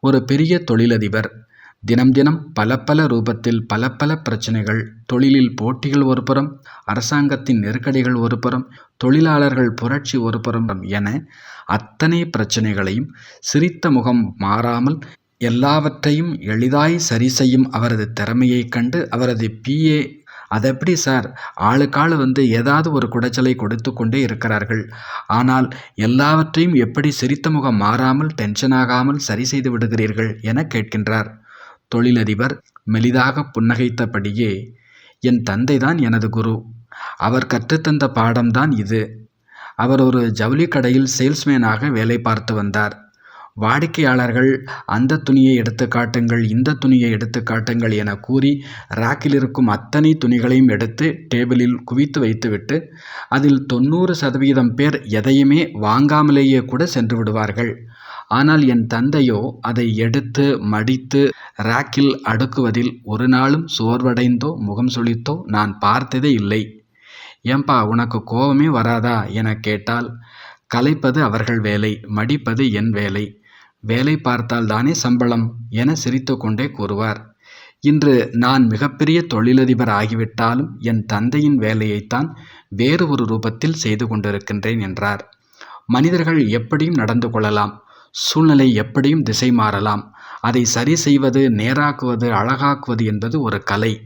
ஒரு பெரிய தொழிலதிபர். தினம் தினம் பல பல ரூபத்தில் பல பல பிரச்சனைகள். தொழிலில் போட்டிகள் ஒருபுறம் அரசாங்கத்தின் நெருக்கடிகள் ஒருபுறம் தொழிலாளர்கள் புரட்சி ஒருபுறம் என அத்தனை பிரச்சனைகளையும் சிரித்த முகம் மாறாமல் எல்லாவற்றையும் எளிதாய் சரி செய்யும் அவரது திறமையைக் கண்டு அவரது அது எப்படி சார்? ஆளுக்காள் வந்து ஏதாவது ஒரு குடைச்சலை கொடுத்து கொண்டே இருக்கிறார்கள். ஆனால் எல்லாவற்றையும் எப்படி சிரித்த முகம் மாறாமல் டென்ஷன் ஆகாமல் சரி செய்து விடுகிறீர்கள் என கேட்கின்றார். தொழிலதிபர் மெலிதாக புன்னகைத்தபடியே என் தந்தைதான் எனது குரு. அவர் கற்றுத்தந்த பாடம்தான் இது. அவர் ஒரு ஜவுளி கடையில் சேல்ஸ்மேனாக வேலை பார்த்து வந்தார். வாடிக்கையாளர்கள் அந்த துணியை எடுத்து காட்டுங்கள் இந்த துணியை எடுத்து காட்டுங்கள் என கூறி ராக்கில் இருக்கும் அத்தனை துணிகளையும் எடுத்து டேபிளில் குவித்து வைத்துவிட்டு அதில் தொண்ணூறு சதவீதம் பேர் எதையுமே வாங்காமலேயே கூட சென்று விடுவார்கள். ஆனால் என் தந்தையோ அதை எடுத்து மடித்து ராக்கில் அடுக்குவதில் ஒரு நாளும் சோர்வடைந்தோ முகம் சுழித்தோ நான் பார்த்ததே இல்லை. ஏம்பா உனக்கு கோபமே வராதா? என கேட்டால் கலைப்பது அவர்கள் வேலை மடிப்பது என் வேலை. வேலை பார்த்தால்தானே சம்பளம் என சிரித்து கொண்டே கூறுவார். இன்று நான் மிகப்பெரிய தொழிலதிபர் ஆகிவிட்டாலும் என் தந்தையின் வேலையைத்தான் வேறு ஒரு ரூபத்தில் செய்து கொண்டிருக்கின்றேன் என்றார். மனிதர்கள் எப்படியும் நடந்து கொள்ளலாம் சூழ்நிலை எப்படியும் திசை மாறலாம் அதை சரி செய்வது நேராக்குவது அழகாக்குவது என்பது ஒரு கலை.